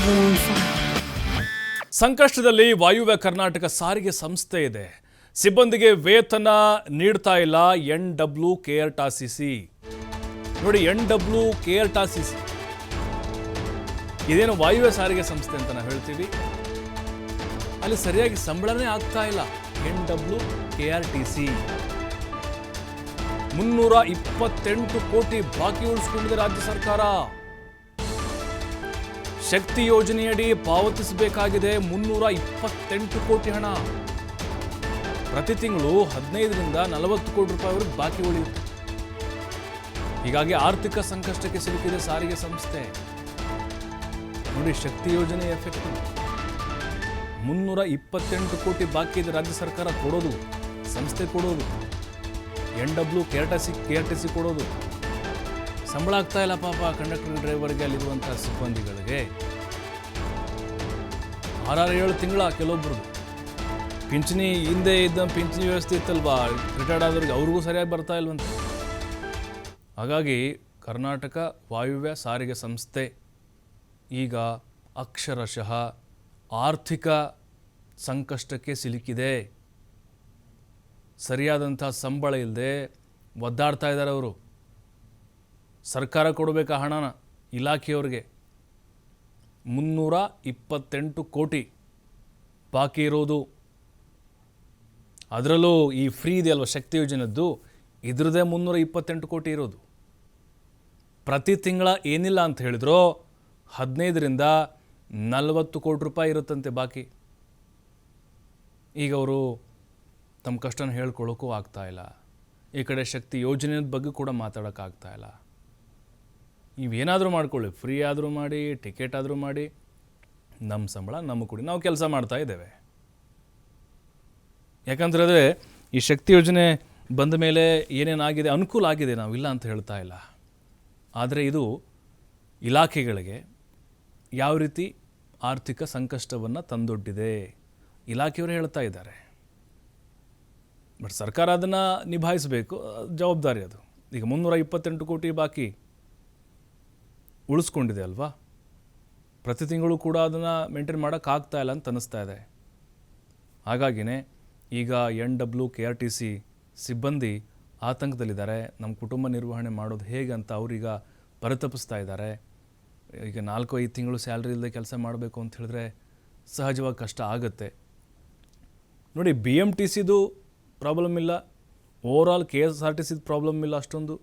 Babylon 5. ಸಂಕಷ್ಟದಲ್ಲಿ ವಾಯುವ್ಯ ಕರ್ನಾಟಕ ಸಾರಿಗೆ ಸಂಸ್ಥೆ ಇದೆ. ಸಿಬ್ಬಂದಿಗೆ ವೇತನ ನೀಡ್ತಾ ಇಲ್ಲ N W K R C ನೋಡಿ, N W K R C ಇದೇನು ವಾಯುವ್ಯ ಸಾರಿಗೆ ಸಂಸ್ಥೆ ಅಂತ ನಾವು ಹೇಳ್ತೀವಿ? ಅಲ್ಲಿ ಸರಿಯಾಗಿ ಸಂಬಳನೇ ಆಗ್ತಾ ಇಲ್ಲ N W K R T C. ಮುನ್ನೂರ ಇಪ್ಪತ್ತೆಂಟು ಕೋಟಿ ಬಾಕಿ ಉಳಿಸ್ಕೊಂಡಿದೆ ರಾಜ್ಯ ಸರ್ಕಾರ. ಶಕ್ತಿ ಯೋಜನೆಯಡಿ ಪಾವತಿಸಬೇಕಾಗಿದೆ ಮುನ್ನೂರ ಇಪ್ಪತ್ತೆಂಟು ಕೋಟಿ ಹಣ. ಪ್ರತಿ ತಿಂಗಳು ಹದಿನೈದರಿಂದ ನಲವತ್ತು ಕೋಟಿ ರೂಪಾಯಿವರೆಗೆ ಬಾಕಿ ಉಳಿಯುತ್ತೆ. ಹೀಗಾಗಿ ಆರ್ಥಿಕ ಸಂಕಷ್ಟಕ್ಕೆ ಸಿಲುಕಿದೆ ಸಾರಿಗೆ ಸಂಸ್ಥೆ. ನೋಡಿ ಶಕ್ತಿ ಯೋಜನೆ ಎಫೆಕ್ಟ್. ಮುನ್ನೂರ ಇಪ್ಪತ್ತೆಂಟು ಕೋಟಿ ಬಾಕಿ ಇದೆ ರಾಜ್ಯ ಸರ್ಕಾರ ಕೊಡೋದು, ಸಂಸ್ಥೆ ಕೊಡೋದು. N W K R T C, K R T C ಕೊಡೋದು. ಸಂಬಳ ಆಗ್ತಾ ಇಲ್ಲ ಪಾಪ ಕಂಡಕ್ಟರ್ ಡ್ರೈವರ್ಗೆ ಅಲ್ಲಿರುವಂಥ ಸಿಬ್ಬಂದಿಗಳಿಗೆ. ಆರಾರು ಏಳು ತಿಂಗಳ ಕೆಲವೊಬ್ರದ್ದು ಪಿಂಚಣಿ ಹಿಂದೆ ಇದ್ದ ಪಿಂಚಣಿ ವ್ಯವಸ್ಥೆ ಇತ್ತಲ್ವಾ? ರಿಟೈರ್ಡ್ ಆದವ್ರಿಗೆ ಅವ್ರಿಗೂ ಸರಿಯಾಗಿ ಬರ್ತಾ ಇಲ್ವಂತ. ಹಾಗಾಗಿ ಕರ್ನಾಟಕ ವಾಯುವ್ಯ ಸಾರಿಗೆ ಸಂಸ್ಥೆ ಈಗ ಅಕ್ಷರಶಃ ಆರ್ಥಿಕ ಸಂಕಷ್ಟಕ್ಕೆ ಸಿಲುಕಿದೆ. ಸರಿಯಾದಂಥ ಸಂಬಳ ಇಲ್ಲದೆ ಒದ್ದಾಡ್ತಾ ಇದ್ದಾರೆ ಅವರು. ಸರ್ಕಾರ ಕೊಡಬೇಕಾ ಹಣನ? ಇಲಾಖೆಯವ್ರಿಗೆ. ಮುನ್ನೂರ ಇಪ್ಪತ್ತೆಂಟು ಕೋಟಿ ಬಾಕಿ ಇರೋದು. ಅದರಲ್ಲೂ ಈ ಫ್ರೀ ಇದೆಯಲ್ವ ಶಕ್ತಿ ಯೋಜನೆದ್ದು? ಇದ್ರದೇ ಮುನ್ನೂರ ಇಪ್ಪತ್ತೆಂಟು ಕೋಟಿ ಇರೋದು. ಪ್ರತಿ ತಿಂಗಳ ಏನಿಲ್ಲ ಅಂತ ಹೇಳಿದ್ರು ಹದಿನೈದರಿಂದ ನಲವತ್ತು ಕೋಟಿ ರೂಪಾಯಿ ಇರುತ್ತಂತೆ ಬಾಕಿ. ಈಗ ಅವರು ತಮ್ಮ ಕಷ್ಟನ ಹೇಳ್ಕೊಳ್ಳೋಕ್ಕೂ ಆಗ್ತಾಯಿಲ್ಲ ಈ ಕಡೆ ಶಕ್ತಿ ಯೋಜನೆಯ ಬಗ್ಗೆ ಕೂಡ ಮಾತಾಡೋಕ್ಕಾಗ್ತಾ ಇಲ್ಲ. ನೀವೇನಾದರೂ ಮಾಡ್ಕೊಳ್ಳಿ ಫ್ರೀ ಆದರೂ ಮಾಡಿ ಟಿಕೆಟ್ ಆದರೂ ಮಾಡಿ ನಮ್ಮ ಸಂಬಳ ನಮ್ಮ ಕೊಡಿ. ನಾವು ಕೆಲಸ ಮಾಡ್ತಾ ಇದ್ದೇವೆ. ಯಾಕಂತಂದರೆ ಈ ಶಕ್ತಿ ಯೋಜನೆ ಬಂದ ಮೇಲೆ ಏನೇನಾಗಿದೆ, ಅನುಕೂಲ ಆಗಿದೆ ನಾವು ಇಲ್ಲ ಅಂತ ಹೇಳ್ತಾ ಇಲ್ಲ. ಆದರೆ ಇದು ಇಲಾಖೆಗಳಿಗೆ ಯಾವ ರೀತಿ ಆರ್ಥಿಕ ಸಂಕಷ್ಟವನ್ನು ತಂದೊಡ್ಡಿದೆ ಇಲಾಖೆಯವರು ಹೇಳ್ತಾ ಇದ್ದಾರೆ. ಬಟ್ ಸರ್ಕಾರ ಅದನ್ನು ನಿಭಾಯಿಸಬೇಕು, ಜವಾಬ್ದಾರಿ ಅದು. ಈಗ ಮುನ್ನೂರ ಇಪ್ಪತ್ತೆಂಟು ಕೋಟಿ ಬಾಕಿ. ಉಳಿಸ್ಕೊಂಡಿದೆ ಅಲ್ವಾ? ಪ್ರತಿ ತಿಂಗಳು ಕೂಡ ಅದನ್ನು ಮೇಂಟೈನ್ ಮಾಡೋಕ್ಕಾಗ್ತಾ ಇಲ್ಲ ಅಂತ ಅನ್ನಿಸ್ತಾ ಇದೆ. ಹಾಗಾಗಿನೇ ಈಗ N W K R T C ಸಿಬ್ಬಂದಿ ಆತಂಕದಲ್ಲಿದ್ದಾರೆ. ನಮ್ಮ ಕುಟುಂಬ ನಿರ್ವಹಣೆ ಮಾಡೋದು ಹೇಗೆ ಅಂತ ಅವರೀಗ ಪರಿತಪಿಸ್ತಾ ಇದ್ದಾರೆ. ಈಗ ನಾಲ್ಕು, ಐದು ತಿಂಗಳು ಸ್ಯಾಲ್ರಿ ಇಲ್ಲದೆ ಕೆಲಸ ಮಾಡಬೇಕು ಅಂತ ಹೇಳಿದ್ರೆ ಸಹಜವಾಗಿ ಕಷ್ಟ ಆಗುತ್ತೆ. ನೋಡಿ ಬಿ ಎಂ ಟಿ ಸಿದು ಪ್ರಾಬ್ಲಮ್ ಇಲ್ಲ. Overall K S R T ಸಿದು ಪ್ರಾಬ್ಲಮ್ ಇಲ್ಲ ಅಷ್ಟೊಂದು.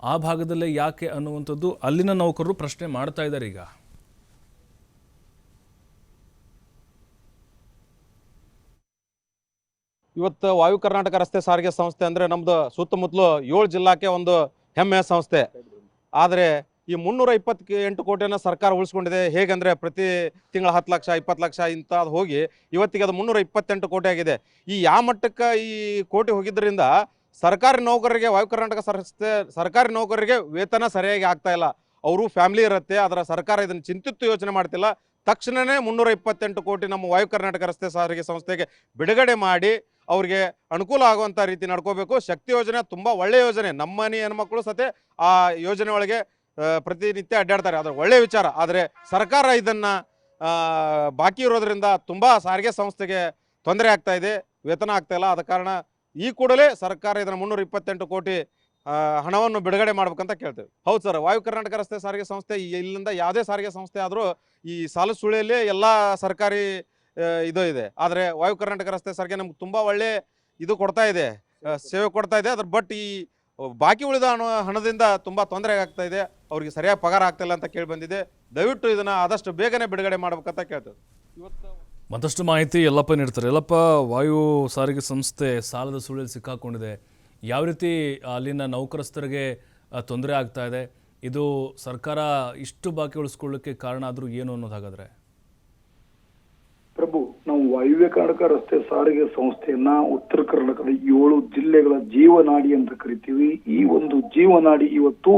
ಆ ಭಾಗದಲ್ಲೇ ಯಾಕೆ ಅನ್ನುವಂಥದ್ದು ಅಲ್ಲಿನ ನೌಕರರು ಪ್ರಶ್ನೆ ಮಾಡ್ತಾ ಇದ್ದಾರೆ ಈಗ. ಇವತ್ತು ವಾಯು ಕರ್ನಾಟಕ ರಸ್ತೆ ಸಾರಿಗೆ ಸಂಸ್ಥೆ ಅಂದರೆ ನಮ್ಮದು ಸುತ್ತಮುತ್ತಲು ಏಳು ಜಿಲ್ಲಾಕ್ಕೆ ಒಂದು ಹೆಮ್ಮೆಯ ಸಂಸ್ಥೆ. ಆದರೆ ಈ ಮುನ್ನೂರ ಇಪ್ಪತ್ತು ಎಂಟು ಕೋಟಿಯನ್ನು ಸರ್ಕಾರ ಉಳಿಸ್ಕೊಂಡಿದೆ. ಹೇಗಂದ್ರೆ ಪ್ರತಿ ತಿಂಗಳ ಹತ್ತು ಲಕ್ಷ, ಇಪ್ಪತ್ತು ಲಕ್ಷ ಇಂಥ ಅದು ಹೋಗಿ ಇವತ್ತಿಗೆ ಅದು ಮುನ್ನೂರ ಇಪ್ಪತ್ತೆಂಟು ಕೋಟಿ ಆಗಿದೆ. ಈ ಯಾವ ಮಟ್ಟಕ್ಕೆ ಈ ಕೋಟಿ ಹೋಗಿದ್ದರಿಂದ ಸರ್ಕಾರಿ ನೌಕರರಿಗೆ ವಾಯು ಕರ್ನಾಟಕ ಸಂಸ್ಥೆ ಸರ್ಕಾರಿ ನೌಕರರಿಗೆ ವೇತನ ಸರಿಯಾಗಿ ಆಗ್ತಾ ಇಲ್ಲ. ಅವರು ಫ್ಯಾಮಿಲಿ ಇರುತ್ತೆ ಅದರ ಸರ್ಕಾರ ಇದನ್ನು ಚಿಂತಿತ್ತು ಯೋಚನೆ ಮಾಡ್ತಿಲ್ಲ. ತಕ್ಷಣವೇ ಮುನ್ನೂರ ಇಪ್ಪತ್ತೆಂಟು ಕೋಟಿ ನಮ್ಮ ವಾಯು ಕರ್ನಾಟಕ ರಸ್ತೆ ಸಾರಿಗೆ ಸಂಸ್ಥೆಗೆ ಬಿಡುಗಡೆ ಮಾಡಿ ಅವರಿಗೆ ಅನುಕೂಲ ಆಗುವಂಥ ರೀತಿ ನಡ್ಕೋಬೇಕು. ಶಕ್ತಿ ಯೋಜನೆ ತುಂಬ ಒಳ್ಳೆಯ ಯೋಜನೆ. ನಮ್ಮ ಮನೆ ಹೆಣ್ಮಕ್ಳು ಸತೆ ಆ ಯೋಜನೆ ಒಳಗೆ ಪ್ರತಿನಿತ್ಯ ಅಡ್ಡಾಡ್ತಾರೆ. ಆದರೆ ಒಳ್ಳೆಯ ವಿಚಾರ. ಆದರೆ ಸರ್ಕಾರ ಇದನ್ನು ಬಾಕಿ ಇರೋದ್ರಿಂದ ತುಂಬ ಸಾರಿಗೆ ಸಂಸ್ಥೆಗೆ ತೊಂದರೆ ಆಗ್ತಾ ಇದೆ, ವೇತನ ಆಗ್ತಾ ಇಲ್ಲ. ಆದ ಕಾರಣ ಈ ಕೂಡಲೇ ಸರ್ಕಾರ ಇದನ್ನು ಮುನ್ನೂರ ಇಪ್ಪತ್ತೆಂಟು ಕೋಟಿ ಹಣವನ್ನು ಬಿಡುಗಡೆ ಮಾಡ್ಬೇಕಂತ ಕೇಳ್ತೇವೆ. ಹೌದು ಸರ್, ವಾಯು ಕರ್ನಾಟಕ ರಸ್ತೆ ಸಾರಿಗೆ ಸಂಸ್ಥೆ ಇಲ್ಲಿಂದ ಯಾವುದೇ ಸಾರಿಗೆ ಸಂಸ್ಥೆ ಆದರೂ ಈ ಸಾಲ ಸುಳಿಯಲ್ಲಿ ಎಲ್ಲ ಸರ್ಕಾರಿ ಇದು ಇದೆ. ಆದರೆ ವಾಯು ಕರ್ನಾಟಕ ರಸ್ತೆ ಸಾರಿಗೆ ನಮ್ಗೆ ತುಂಬ ಒಳ್ಳೆ ಇದು ಕೊಡ್ತಾ ಇದೆ ಸೇವೆ ಕೊಡ್ತಾ ಇದೆ. ಅದ್ರ ಬಟ್ ಈ ಬಾಕಿ ಉಳಿದ ಹಣ, ಹಣದಿಂದ ತುಂಬ ತೊಂದರೆ ಆಗ್ತಾ ಇದೆ. ಅವ್ರಿಗೆ ಸರಿಯಾಗಿ ಪಗಾರ ಆಗ್ತಾ ಇಲ್ಲ ಅಂತ ಕೇಳಿ ಬಂದಿದೆ. ದಯವಿಟ್ಟು ಇದನ್ನು ಆದಷ್ಟು ಬೇಗನೆ ಬಿಡುಗಡೆ ಮಾಡ್ಬೇಕಂತ ಕೇಳ್ತೇವೆ. ಇವತ್ತು ಮತ್ತಷ್ಟು ಮಾಹಿತಿ ಎಲ್ಲಪ್ಪ ನೀಡ್ತಾರೆ. ಎಲ್ಲಪ್ಪ ವಾಯು ಸಾರಿಗೆ ಸಂಸ್ಥೆ ಸಾಲದ ಸುಳಿಯಲ್ಲಿ ಸಿಕ್ಕಾಕೊಂಡಿದೆ. ಯಾವ ರೀತಿ ಅಲ್ಲಿನ ನೌಕರಸ್ಥರಿಗೆ ತೊಂದರೆ ಆಗ್ತಾ ಇದೆ? ಇದು ಸರ್ಕಾರ ಇಷ್ಟು ಬಾಕಿ ಉಳಿಸ್ಕೊಳ್ಳೋಕ್ಕೆ ಕಾರಣ ಆದರೂ ಏನು ಅನ್ನೋದಾಗಾದರೆ? ಪ್ರಭು ವಾಯುವ್ಯ ಕರ್ನಾಟಕ ರಸ್ತೆ ಸಾರಿಗೆ ಸಂಸ್ಥೆಯನ್ನ ಉತ್ತರ ಕರ್ನಾಟಕದ ಏಳು ಜಿಲ್ಲೆಗಳ ಜೀವನಾಡಿ ಅಂತ ಕರಿತೀವಿ. ಈ ಒಂದು ಜೀವನಾಡಿ ಇವತ್ತು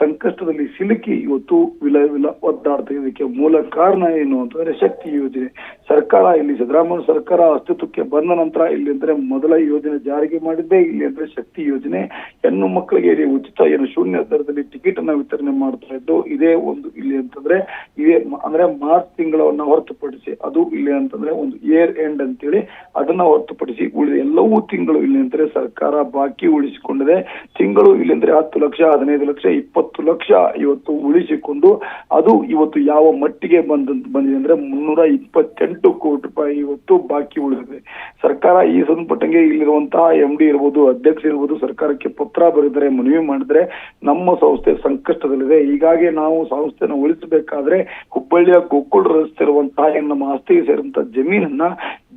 ಸಂಕಷ್ಟದಲ್ಲಿ ಸಿಲುಕಿ ಇವತ್ತು ವಿಲ ವಿಲ ಒದ್ದಾಡ್ತಾ ಇದಕ್ಕೆ ಮೂಲ ಕಾರಣ ಏನು ಅಂತಂದ್ರೆ ಶಕ್ತಿ ಯೋಜನೆ. ಸರ್ಕಾರ ಇಲ್ಲಿ ಸಿದ್ದರಾಮಯ್ಯ ಸರ್ಕಾರ ಅಸ್ತಿತ್ವಕ್ಕೆ ಬಂದ ನಂತರ ಇಲ್ಲಿ ಅಂದ್ರೆ ಮೊದಲ ಯೋಜನೆ ಜಾರಿಗೆ ಮಾಡಿದ್ದೇ ಇಲ್ಲಿ ಅಂದ್ರೆ ಶಕ್ತಿ ಯೋಜನೆ. ಹೆಣ್ಣು ಮಕ್ಕಳಿಗೆ ಉಚಿತ ಏನು ಶೂನ್ಯ ದರದಲ್ಲಿ ಟಿಕೆಟ್ ಅನ್ನ ವಿತರಣೆ ಮಾಡ್ತಾ ಇದ್ದು, ಇದೇ ಒಂದು ಇಲ್ಲಿ ಅಂತಂದ್ರೆ, ಇದೇ ಅಂದ್ರೆ ಮಾರ್ಚ್ ತಿಂಗಳನ್ನ ಹೊರತುಪಡಿಸಿ ಅದು ಇಲ್ಲಿ ಅಂತಂದ್ರೆ ಒಂದು ಇಯರ್ ಎಂಡ್ ಅಂತೇಳಿ ಅದನ್ನ ಹೊರತುಪಡಿಸಿ ಉಳಿದ ಎಲ್ಲವೂ ತಿಂಗಳು ಇಲ್ಲಿ ಅಂದ್ರೆ ಸರ್ಕಾರ ಬಾಕಿ ಉಳಿಸಿಕೊಂಡಿದೆ. ತಿಂಗಳು ಇಲ್ಲಿ ಅಂದ್ರೆ ಹತ್ತು ಲಕ್ಷ, ಹದಿನೈದು ಲಕ್ಷ, ಇಪ್ಪತ್ತು ಲಕ್ಷ ಇವತ್ತು ಉಳಿಸಿಕೊಂಡು ಅದು ಇವತ್ತು ಯಾವ ಮಟ್ಟಿಗೆ ಬಂದ ಬಂದಿದೆ ಅಂದ್ರೆ ಮುನ್ನೂರ ಇಪ್ಪತ್ತೆಂಟು ಕೋಟಿ ರೂಪಾಯಿ ಇವತ್ತು ಬಾಕಿ ಉಳಿದಿದೆ. ಸರ್ಕಾರ ಈ ಸಂಬಂಧಪಟ್ಟಂಗೆ ಇಲ್ಲಿರುವಂತಹ ಎಂ ಡಿ ಇರ್ಬೋದು, ಅಧ್ಯಕ್ಷ ಇರ್ಬೋದು ಸರ್ಕಾರಕ್ಕೆ ಪತ್ರ ಬರೆದರೆ, ಮನವಿ ಮಾಡಿದ್ರೆ ನಮ್ಮ ಸಂಸ್ಥೆ ಸಂಕಷ್ಟದಲ್ಲಿದೆ. ಹೀಗಾಗಿ ನಾವು ಸಂಸ್ಥೆನ ಉಳಿಸಬೇಕಾದ್ರೆ, ಹುಬ್ಬಳ್ಳಿಯ ಗೋಕುಲ್ ರಸ್ತೆ ಇರುವಂತಹ ನಮ್ಮ ಆಸ್ತಿಗೆ ಸೇರಿದಂತಹ ಜಮೀನನ್ನ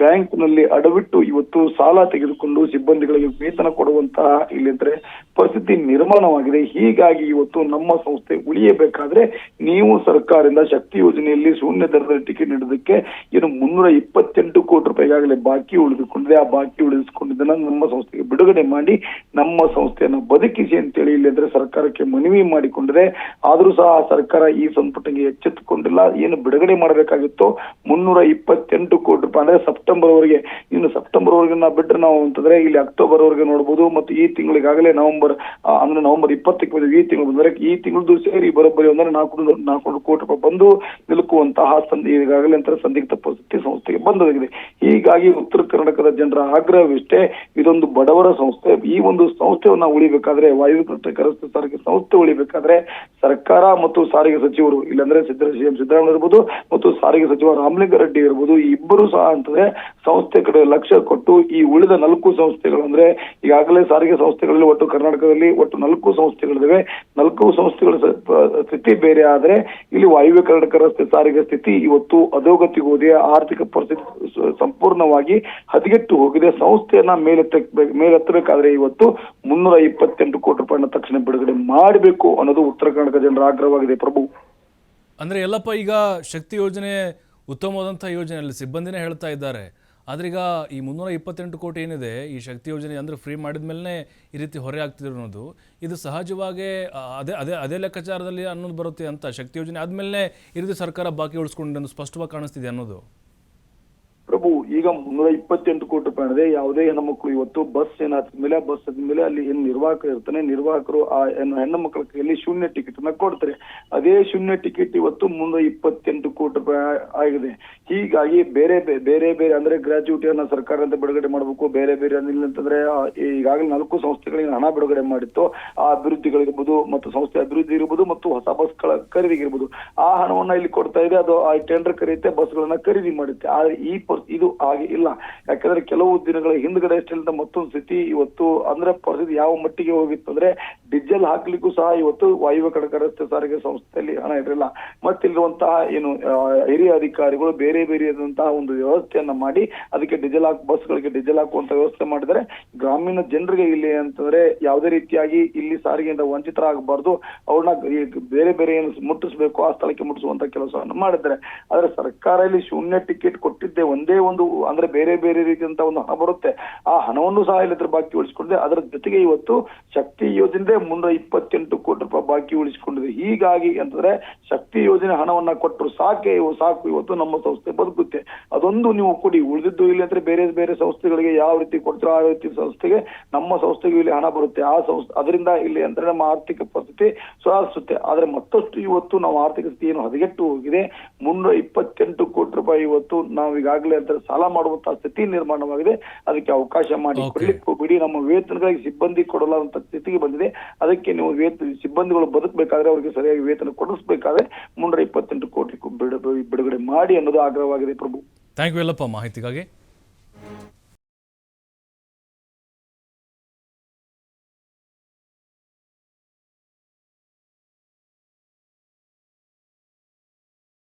ಬ್ಯಾಂಕ್ನಲ್ಲಿ ಅಡವಿಟ್ಟು ಇವತ್ತು ಸಾಲ ತೆಗೆದುಕೊಂಡು ಸಿಬ್ಬಂದಿಗಳಿಗೆ ವೇತನ ಕೊಡುವಂತಹ ಇಲ್ಲಿದ್ರೆ ಪರಿಸ್ಥಿತಿ ನಿರ್ಮಾಣವಾಗಿದೆ. ಹೀಗಾಗಿ ಇವತ್ತು ನಮ್ಮ ಸಂಸ್ಥೆ ಉಳಿಯಬೇಕಾದ್ರೆ ನೀವು ಸರ್ಕಾರದಿಂದ ಶಕ್ತಿ ಯೋಜನೆಯಲ್ಲಿ ಶೂನ್ಯ ದರದಲ್ಲಿ ಟಿಕೆಟ್ ನೀಡೋದಕ್ಕೆ ಏನು ಮುನ್ನೂರ ಇಪ್ಪತ್ತೆಂಟು ಕೋಟಿ ರೂಪಾಯಿ ಈಗಾಗಲೇ ಬಾಕಿ ಉಳಿದುಕೊಂಡಿದೆ. ಆ ಬಾಕಿ ಉಳಿಸಿಕೊಂಡಿದ್ದನ್ನ ನಮ್ಮ ಸಂಸ್ಥೆಗೆ ಬಿಡುಗಡೆ ಮಾಡಿ, ನಮ್ಮ ಸಂಸ್ಥೆಯನ್ನು ಬದುಕಿಸಿ ಅಂತೇಳಿ ಇಲ್ಲಿದ್ರೆ ಸರ್ಕಾರಕ್ಕೆ ಮನವಿ ಮಾಡಿಕೊಂಡಿದೆ. ಆದ್ರೂ ಸಹ ಸರ್ಕಾರ ಈ ಸಂಪುಟಕ್ಕೆ ಎಚ್ಚೆತ್ತುಕೊಂಡಿಲ್ಲ. ಏನು ಬಿಡುಗಡೆ ಮಾಡಬೇಕಾಗಿತ್ತು ಮುನ್ನೂರ ಇಪ್ಪತ್ತೆಂಟು ಕೋಟಿ ರೂಪಾಯಿ ಅಂದ್ರೆ ಸೆಪ್ಟೆಂಬರ್ ವರೆಗೆ ಇನ್ನು ಸೆಪ್ಟೆಂಬರ್ ವರೆಗೆ ಬಿಟ್ರೆ ನಾವು ಅಂತಂದ್ರೆ ಇಲ್ಲಿ ಅಕ್ಟೋಬರ್ ವರೆಗೆ ನೋಡಬಹುದು ಮತ್ತು ಈ ತಿಂಗಳಿಗಾಗಲೇ ನವೆಂಬರ್ ಅಂದ್ರೆ ನವೆಂಬರ್ ಇಪ್ಪತ್ತಕ್ಕೆ ಬಂದಿದೆ. ಈ ತಿಂಗಳು ಬಂದರೆ ಈ ತಿಂಗಳದ್ದು ಸೇರಿ ಬರೋಬ್ಬರಿ ಅಂದ್ರೆ ನಾಲ್ಕು ನಾಲ್ಕು ಕೋಟಿ ರೂಪಾಯಿ ಬಂದು ನಿಲುಕುವಂತಹ ಸಂಧಿ ಈಗಾಗಲೇ ಅಂತ ಸಂದಿಗ್ಧ ಪರಿಸ್ಥಿತಿ ಸಂಸ್ಥೆಗೆ ಬಂದೋಗಿದೆ ಹೀಗಾಗಿ ಉತ್ತರ ಕರ್ನಾಟಕದ ಜನರ ಆಗ್ರಹವಿಷ್ಟೇ, ಇದೊಂದು ಬಡವರ ಸಂಸ್ಥೆ. ಈ ಒಂದು ಸಂಸ್ಥೆಯನ್ನ ಉಳಿಬೇಕಾದ್ರೆ ವಾಯು ಕರ್ನಾಟಕ ರಸ್ತೆ ಸಾರಿಗೆ ಸಂಸ್ಥೆ ಉಳಿಬೇಕಾದ್ರೆ ಸರ್ಕಾರ ಮತ್ತು ಸಾರಿಗೆ ಸಚಿವರು, ಇಲ್ಲಾಂದ್ರೆ ಸಿದ್ದರಾಮಯ್ಯ ಸಿದ್ದರಾಮಯ್ಯ ಇರ್ಬೋದು ಮತ್ತು ಸಾರಿಗೆ ಸಚಿವ ರಾಮಲಿಂಗಾರೆಡ್ಡಿ ಇರ್ಬೋದು, ಈ ಇಬ್ಬರು ಸಹ ಅಂತಂದ್ರೆ ಸಂಸ್ಥೆ ಕಡೆ ಲಕ್ಷ್ಯ ಕೊಟ್ಟು ಈ ಉಳಿದ ನಾಲ್ಕು ಸಂಸ್ಥೆಗಳು ಅಂದ್ರೆ ಈಗಾಗಲೇ ಸಾರಿಗೆ ಸಂಸ್ಥೆಗಳಲ್ಲಿ ಒಟ್ಟು ಕರ್ನಾಟಕದಲ್ಲಿ ಒಟ್ಟು ನಾಲ್ಕು ಸಂಸ್ಥೆಗಳಿವೆ ನಾಲ್ಕು ಸಂಸ್ಥೆಗಳ ಸ್ಥಿತಿ ಬೇರೆ ಆದ್ರೆ ಇಲ್ಲಿ ವಾಯುವ್ಯ ಕರ್ನಾಟಕ ರಸ್ತೆ ಸಾರಿಗೆ ಸ್ಥಿತಿ ಇವತ್ತು ಅಧೋಗತಿಗೋದೆ ಆರ್ಥಿಕ ಪರಿಸ್ಥಿತಿ ಸಂಪೂರ್ಣವಾಗಿ ಹದಗೆಟ್ಟು ಹೋಗಿದೆ. ಸಂಸ್ಥೆಯನ್ನ ಮೇಲೆತ್ತ ಮೇಲೆತ್ತಬೇಕಾದ್ರೆ ಇವತ್ತು ಮುನ್ನೂರ ಇಪ್ಪತ್ತೆಂಟು ಕೋಟಿ ರೂಪಾಯಿನ ತಕ್ಷಣ ಬಿಡುಗಡೆ ಮಾಡಬೇಕು ಅನ್ನೋದು ಉತ್ತರ ಕರ್ನಾಟಕ ಜನರ ಆಗ್ರಹವಾಗಿದೆ. ಪ್ರಭು. ಅಂದ್ರೆ ಎಲ್ಲಪ್ಪ ಈಗ ಶಕ್ತಿ ಯೋಜನೆ ಉತ್ತಮವಾದಂಥ ಯೋಜನೆಯಲ್ಲಿ ಸಿಬ್ಬಂದಿನೇ ಹೇಳ್ತಾ ಇದ್ದಾರೆ. ಆದ್ರೆ ಈಗ ಈ ಮುನ್ನೂರ ಇಪ್ಪತ್ತೆಂಟು ಕೋಟಿ ಏನಿದೆ, ಈ ಶಕ್ತಿ ಯೋಜನೆ ಅಂದರೆ ಫ್ರೀ ಮಾಡಿದ ಈ ರೀತಿ ಹೊರೆ ಆಗ್ತಿದ್ರು ಅನ್ನೋದು, ಇದು ಸಹಜವಾಗೇ ಅದೇ ಅದೇ ಅದೇ ಲೆಕ್ಕಾಚಾರದಲ್ಲಿ ಅನ್ನೋದು ಬರುತ್ತೆ ಅಂತ ಶಕ್ತಿ ಯೋಜನೆ ಆದಮೇಲೆ ಈ ರೀತಿ ಸರ್ಕಾರ ಬಾಕಿ ಉಳಿಸ್ಕೊಂಡು ಸ್ಪಷ್ಟವಾಗಿ ಕಾಣಿಸ್ತಿದೆ ಅನ್ನೋದು. ಈಗ ಮುನ್ನೂರ ಇಪ್ಪತ್ತೆಂಟು ಕೋಟಿ ರೂಪಾಯಿ ಇದೆ ಯಾವುದೇ ಹೆಣ್ಣು ಮಕ್ಕಳು ಇವತ್ತು ಬಸ್ ಏನ್ ಮೇಲೆ, ಬಸ್ ಮೇಲೆ ಅಲ್ಲಿ ಏನ್ ನಿರ್ವಾಹಕ ಇರ್ತಾನೆ ನಿರ್ವಾಹಕರು ಆ ಹೆಣ್ಣು ಮಕ್ಕಳ ಕೈಯಲ್ಲಿ ಶೂನ್ಯ ಟಿಕೆಟ್ ಅನ್ನ ಕೊಡ್ತಾರೆ. ಅದೇ ಶೂನ್ಯ ಟಿಕೆಟ್ ಇವತ್ತು ಮುನ್ನೂರ ಇಪ್ಪತ್ತೆಂಟು ಕೋಟಿ ರೂಪಾಯಿ ಆಗಿದೆ. ಹೀಗಾಗಿ ಬೇರೆ ಬೇರೆ ಬೇರೆ ಅಂದ್ರೆ ಗ್ರಾಚ್ಯುಟಿಯನ್ನ ಸರ್ಕಾರದಿಂದ ಬಿಡುಗಡೆ ಮಾಡಬೇಕು. ಬೇರೆ ಬೇರೆ ಅಂದ್ರೆ ಅಂತಂದ್ರೆ ಈಗಾಗಲೇ ನಾಲ್ಕು ಸಂಸ್ಥೆಗಳಿಗೆ ಹಣ ಬಿಡುಗಡೆ ಮಾಡಿತ್ತು. ಆ ಅಭಿವೃದ್ಧಿಗಳಿರ್ಬೋದು ಮತ್ತು ಸಂಸ್ಥೆ ಅಭಿವೃದ್ಧಿ ಇರ್ಬೋದು ಮತ್ತು ಹೊಸ ಬಸ್ಗಳ ಖರೀದಿ ಇರ್ಬೋದು ಆ ಹಣವನ್ನ ಇಲ್ಲಿ ಕೊಡ್ತಾ ಇದೆ. ಅದು ಆ ಟೆಂಡರ್ ಕರೆಯುತ್ತೆ, ಬಸ್ಗಳನ್ನ ಖರೀದಿ ಮಾಡುತ್ತೆ. ಆದ್ರೆ ಈ ಇದು ಹಾಗೆ ಇಲ್ಲ. ಯಾಕಂದ್ರೆ ಕೆಲವು ದಿನಗಳ ಹಿಂದ್ಗಡೆ ಅಷ್ಟೇ ಮತ್ತೊಂದು ಸ್ಥಿತಿ ಇವತ್ತು ಅಂದ್ರೆ ಪರಿಸ್ಥಿತಿ ಯಾವ ಮಟ್ಟಿಗೆ ಹೋಗಿತ್ತು ಅಂದ್ರೆ ಡೀಸೆಲ್ ಹಾಕ್ಲಿಕ್ಕೂ ಸಹ ಇವತ್ತು ವಾಯುವ್ಯ ಕಡಕ ರಸ್ತೆ ಸಾರಿಗೆ ಸಂಸ್ಥೆಯಲ್ಲಿ ಹಣ ಇರಲಿಲ್ಲ. ಮತ್ತಿರುವಂತಹ ಏನು ಹಿರಿಯ ಅಧಿಕಾರಿಗಳು ಬೇರೆ ಬೇರೆ ಆದಂತಹ ಒಂದು ವ್ಯವಸ್ಥೆಯನ್ನ ಮಾಡಿ ಅದಕ್ಕೆ ಡೀಸೆಲ್ ಹಾಕ್, ಬಸ್ಗಳಿಗೆ ಡೀಸೆಲ್ ಹಾಕುವಂತ ವ್ಯವಸ್ಥೆ ಮಾಡಿದರೆ ಗ್ರಾಮೀಣ ಜನರಿಗೆ ಇಲ್ಲಿ ಅಂತಂದ್ರೆ ಯಾವುದೇ ರೀತಿಯಾಗಿ ಇಲ್ಲಿ ಸಾರಿಗೆಯಿಂದ ವಂಚಿತರಾಗಬಾರ್ದು. ಅವ್ರನ್ನ ಬೇರೆ ಬೇರೆ ಏನು ಮುಟ್ಟಿಸ್ಬೇಕು, ಆ ಸ್ಥಳಕ್ಕೆ ಮುಟ್ಟಿಸುವಂತ ಕೆಲಸವನ್ನು ಮಾಡಿದ್ದಾರೆ ಆದ್ರೆ ಸರ್ಕಾರ ಇಲ್ಲಿ ಶೂನ್ಯ ಟಿಕೆಟ್ ಕೊಟ್ಟಿದ್ದೆ ಒಂದೇ ಒಂದು, ಅಂದ್ರೆ ಬೇರೆ ಬೇರೆ ರೀತಿಯಂತ ಒಂದು ಹಣ ಬರುತ್ತೆ. ಆ ಹಣವನ್ನು ಸಹ ಇಲ್ಲದ್ರ ಬಾಕಿ ಉಳಿಸಿಕೊಂಡಿದೆ ಅದರ ಜೊತೆಗೆ ಇವತ್ತು ಶಕ್ತಿ ಯೋಜನೆ ಮುನ್ನೂರ ಇಪ್ಪತ್ತೆಂಟು ಕೋಟಿ ರೂಪಾಯಿ ಬಾಕಿ ಉಳಿಸಿಕೊಂಡಿದೆ. ಹೀಗಾಗಿ ಅಂತಂದ್ರೆ ಶಕ್ತಿ ಯೋಜನೆ ಹಣವನ್ನ ಕೊಟ್ಟರು ಸಾಕೆ ಇವು ಸಾಕು. ಇವತ್ತು ನಮ್ಮ ಸಂಸ್ಥೆ ಬದುಕುತ್ತೆ. ಅದೊಂದು ನೀವು ಕೊಡಿ. ಉಳಿದಿದ್ದು ಇಲ್ಲಿ ಅಂದ್ರೆ ಬೇರೆ ಬೇರೆ ಸಂಸ್ಥೆಗಳಿಗೆ ಯಾವ ರೀತಿ ಕೊಡ್ತೀರೋ ಆ ರೀತಿ ಸಂಸ್ಥೆಗೆ ನಮ್ಮ ಸಂಸ್ಥೆಗೆ ಇಲ್ಲಿ ಹಣ ಬರುತ್ತೆ. ಆ ಸಂಸ್ಥೆ ಅದರಿಂದ ಇಲ್ಲಿ ಅಂದ್ರೆ ನಮ್ಮ ಆರ್ಥಿಕ ಪರಿಸ್ಥಿತಿ ಸುಧಾರಿಸುತ್ತೆ. ಆದ್ರೆ ಮತ್ತಷ್ಟು ಇವತ್ತು ನಾವು ಆರ್ಥಿಕ ಸ್ಥಿತಿ ಏನು ಹದಗೆಟ್ಟು ಹೋಗಿದೆ. ಮುನ್ನೂರ ಇಪ್ಪತ್ತೆಂಟು ಕೋಟಿ ರೂಪಾಯಿ ಇವತ್ತು ನಾವು ಈಗಾಗಲೇ ಅಂತ ಸಾಲ ಮಾಡುವಂತಹ ಸ್ಥಿತಿ ನಿರ್ಮಾಣವಾಗಿದೆ. ಅದಕ್ಕೆ ಅವಕಾಶ ಮಾಡಿ. ಕೊಡ್ಲಿಕ್ಕೆ ಹೋಗ್ಬಿಡಿ ನಮ್ಮ ವೇತನಗಳಿಗೆ ಸಿಬ್ಬಂದಿ ಕೊಡಲಾರಂತ ಸ್ಥಿತಿಗೆ ಬಂದಿದೆ. ಅದಕ್ಕೆ ನೀವು ವೇತನ, ಸಿಬ್ಬಂದಿಗಳು ಬದುಕಬೇಕಾದ್ರೆ ಅವರಿಗೆ ಸರಿಯಾಗಿ ವೇತನ ಕೊಡಿಸ್ಬೇಕಾದ್ರೆ ಮುನ್ನೂರ ಇಪ್ಪತ್ತೆಂಟು ಕೋಟಿ ಬಿಡುಗಡೆ ಮಾಡಿ ಅನ್ನೋದು ಆಗ್ರಹವಾಗಿದೆ ಪ್ರಭು. ಥ್ಯಾಂಕ್ ಯು ಎಲ್ಲಪ್ಪ ಮಾಹಿತಿಗಾಗಿ.